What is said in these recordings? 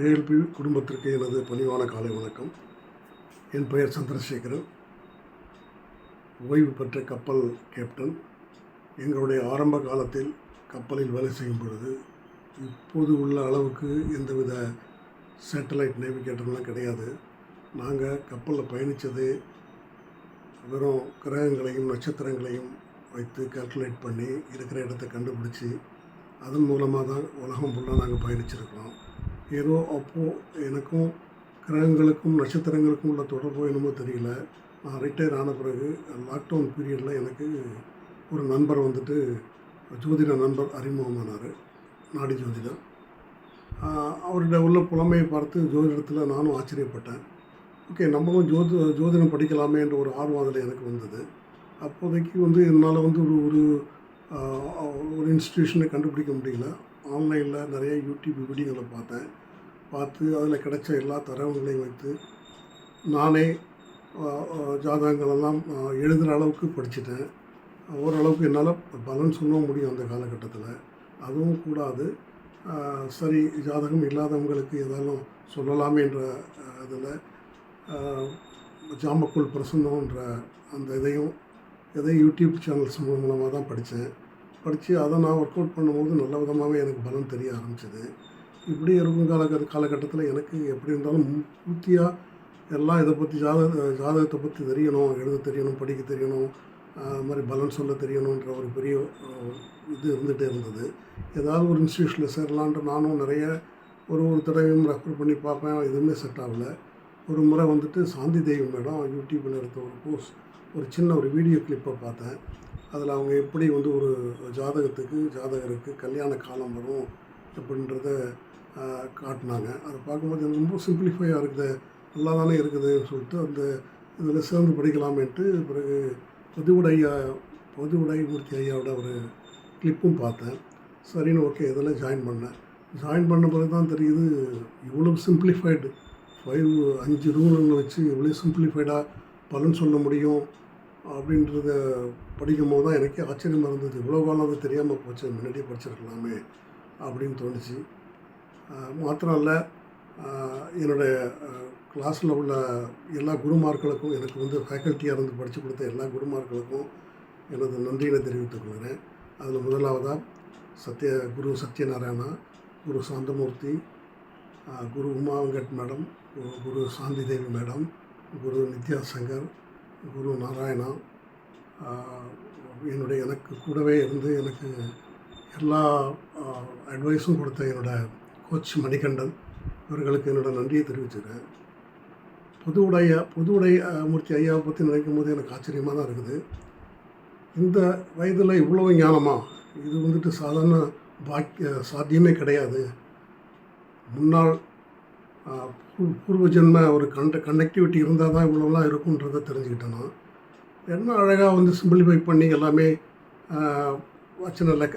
ALP குடும்பத்திற்கு எனது பணிவான காலை வணக்கம். என் பெயர் சந்திரசேகரன். ஓய்வு பெற்ற கப்பல் கேப்டன். எங்களுடைய ஆரம்ப காலத்தில் கப்பலில் வேலை செய்யும் பொழுது இப்போது உள்ள அளவுக்கு எந்தவித சேட்டலைட் நேவிகேட்டர்லாம் கிடையாது. நாங்கள் கப்பலில் பயணித்தது வெறும் கிரகங்களையும் நட்சத்திரங்களையும் வைத்து கால்குலேட் பண்ணி இருக்கிற இடத்த கண்டுபிடிச்சி அதன் மூலமாக தான் உலகம் ஃபுல்லாக நாங்கள் பயணிச்சிருக்கிறோம். ஏதோ அப்போது எனக்கும் கிரகங்களுக்கும் நட்சத்திரங்களுக்கும் உள்ள தொடர்போ என்னமோ தெரியல. நான் ரிட்டையர் ஆன பிறகு லாக்டவுன் பீரியடில் எனக்கு ஒரு நண்பர் வந்துட்டு ஜோதிட நண்பர் அறிமுகமானார். நாடி ஜோதிடம். அவருடைய உள்ள புலமையை பார்த்து ஜோதிடத்தில் நானும் ஆச்சரியப்பட்டேன். ஓகே நம்மளும் ஜோதி ஜோதிடம் படிக்கலாமே என்ற ஒரு ஆர்வம் அதில் எனக்கு வந்தது. அப்போதைக்கு வந்து என்னால் வந்து ஒரு ஒரு ஒரு இன்ஸ்டிடியூஷனை கண்டுபிடிக்க முடியல. ஆன்லைனில் நிறைய யூடியூப் வீடியோகளை பார்த்தேன். பார்த்து அதில் கிடைச்ச எல்லா தரவுகளையும் வைத்து நானே ஜாதகங்களெல்லாம் எழுதுகிற அளவுக்கு படிச்சுட்டேன். ஓரளவுக்கு என்னால் பலன் சொல்ல முடியும் அந்த காலகட்டத்தில். அதுவும் கூடாது. சரி ஜாதகம் இல்லாதவங்களுக்கு ஏதாலும் சொல்லலாமேன்ற இதில் ஜாமக்குள் பிரசன்னன்ற அந்த இதையும் இதை யூடியூப் சேனல்ஸ் மூலமாக தான் படித்தேன். படித்து அதை நான் ஒர்க் அவுட் பண்ணும்போது நல்ல விதமாகவே எனக்கு பலன் தெரிய ஆரம்பிச்சிது இப்படி இருக்கும் கால காலகட்டத்தில் எனக்கு எப்படி இருந்தாலும் பூர்த்தியாக எல்லாம் இதை பற்றி ஜாதக ஜாதகத்தை பற்றி தெரியணும் எழுத தெரியணும் படிக்க தெரியணும் அது மாதிரி பலன் சொல்ல தெரியணுன்ற ஒரு பெரிய இது இருந்துகிட்டே இருந்தது. ஏதாவது ஒரு இன்ஸ்டியூஷனில் சேரலான்ட்டு நானும் நிறைய ஒரு ஒரு தடவையும் ரெஃபர் பண்ணி பார்ப்பேன் எதுவுமே செட் ஆகலை. ஒரு முறை வந்துட்டு சாந்தி தெய்வம் மேடம் யூடியூப்பில் எடுத்த ஒரு கோர்ஸ் ஒரு சின்ன ஒரு வீடியோ கிளிப்பை பார்த்தேன். அதில் அவங்க எப்படி வந்து ஒரு ஜாதகத்துக்கு ஜாதகருக்கு கல்யாண காலம் வரும் அப்படின்றத காட்டினாங்க. அதை பார்க்கும்போது எனக்கு ரொம்ப சிம்பிளிஃபையாக இருக்குது. நல்லா தானே இருக்குதுன்னு சொல்லிட்டு அந்த இதில் சேர்ந்து படிக்கலாமேன்ட்டு பிறகு பொதுவுடை பொதுவுடை மூர்த்தி ஐயாவோட ஒரு கிளிப்பும் பார்த்தேன். சரின்னு ஓகே இதில் ஜாயின் பண்ணேன். ஜாயின் பண்ண பிறகு தான் தெரியுது இவ்வளோ சிம்பிளிஃபைடு ஃபைவ் அஞ்சு ரூலுங்களை வச்சு இவ்வளோ சிம்பிளிஃபைடாக பலன் சொல்ல முடியும் அப்படின்றத படிக்கும் போது தான் எனக்கே ஆச்சரியமாக இருந்தது. இவ்வளோ காலம் அது தெரியாமல் போச்சு முன்னாடியே படிச்சிருக்கலாமே அப்படின்னு தோணுச்சு. மாத்திரம் இல்லை என்னுடைய கிளாஸில் உள்ள எல்லா குருமார்களுக்கும் எனக்கு வந்து ஃபேக்கல்ட்டியாக இருந்து படித்து கொடுத்த எல்லா குருமார்களுக்கும் எனது நன்றியை தெரிவித்துக் கொள்கிறேன். அதில் முதலாவதாக சத்ய குரு சத்யநாராயணா குரு சாந்தமூர்த்தி குரு உமா வெங்கட் மேடம் குரு சாந்தி தேவி மேடம் குரு நித்யா சங்கர் குரு நாராயணா என்னுடைய எனக்கு கூடவே இருந்து எனக்கு எல்லா அட்வைஸும் கொடுத்த என்னோடய கோச் மணிகண்டன் அவர்களுக்கு என்னோட நன்றியை தெரிவிச்சுக்கிறேன். புது உடைய புது உடை மூர்த்தி ஐயாவை பற்றி நினைக்கும் போது எனக்கு ஆச்சரியமாக தான் இருக்குது. இந்த வயதில் இவ்வளவு ஞானமா? இது வந்துட்டு சாதாரண பாக்கிய சாத்தியமே கிடையாது. முன்னாள் பூர்வ ஜென்ம ஒரு கண்ட கனெக்டிவிட்டி இருந்தால் தான் இவ்வளோலாம் இருக்குன்றதை தெரிஞ்சுக்கிட்டேன் நான். என்ன அழகாக வந்து சிம்பிளிஃபை பண்ணி எல்லாமே சின்ன uh, லெக்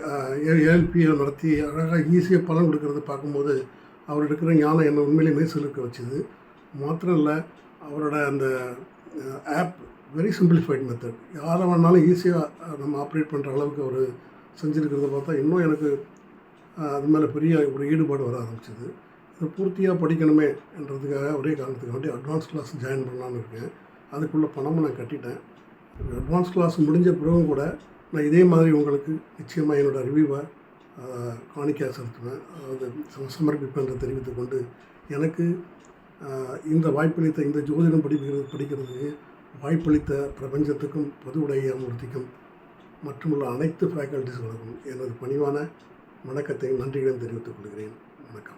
ஏஎல்பியை நடத்தி அழகாக ஈஸியாக பலன் கொடுக்கறத பார்க்கும்போது அவர் எடுக்கிற ஞானம் என்னை உண்மையிலே மெய்சிலிருக்க வச்சுது. மாத்திரம் இல்லை அவரோட அந்த ஆப் வெரி சிம்பிளிஃபைட் மெத்தட் யாரை வேணாலும் ஈஸியாக uh, நம்ம ஆப்ரேட் பண்ணுற அளவுக்கு அவர் செஞ்சுருக்கிறத பார்த்தா இன்னும் எனக்கு uh, அது மேலே பெரிய ஒரு ஈடுபாடு வர ஆரம்பிச்சது. இதை பூர்த்தியாக படிக்கணுமே என்றதுக்காக ஒரே காரணத்துக்கு வேண்டி அட்வான்ஸ் கிளாஸ் ஜாயின் பண்ணலான்னு இருக்கேன். அதுக்குள்ளே பணமும் நான் கட்டிட்டேன். அட்வான்ஸ் கிளாஸ் முடிஞ்ச பிறகும் கூட நான் இதே மாதிரி உங்களுக்கு நிச்சயமாக என்னோடய ரிவ்யூவை காணிக்கையாக செலுத்துவேன் அதாவது சமர்ப்பிப்பேன் என்று தெரிவித்துக்கொண்டு எனக்கு இந்த வாய்ப்பளித்த இந்த ஜோதிடம் படிக்கிறது படிக்கிறதுக்கு வாய்ப்பளித்த பிரபஞ்சத்துக்கும் பொது உடையமூர்த்திக்கும் மற்றுமுள்ள அனைத்து ஃபேக்கல்டிஸ்களுக்கும் எனது பணிவான வணக்கத்தையும் நன்றிகளையும் தெரிவித்துக் கொள்கிறேன். வணக்கம்.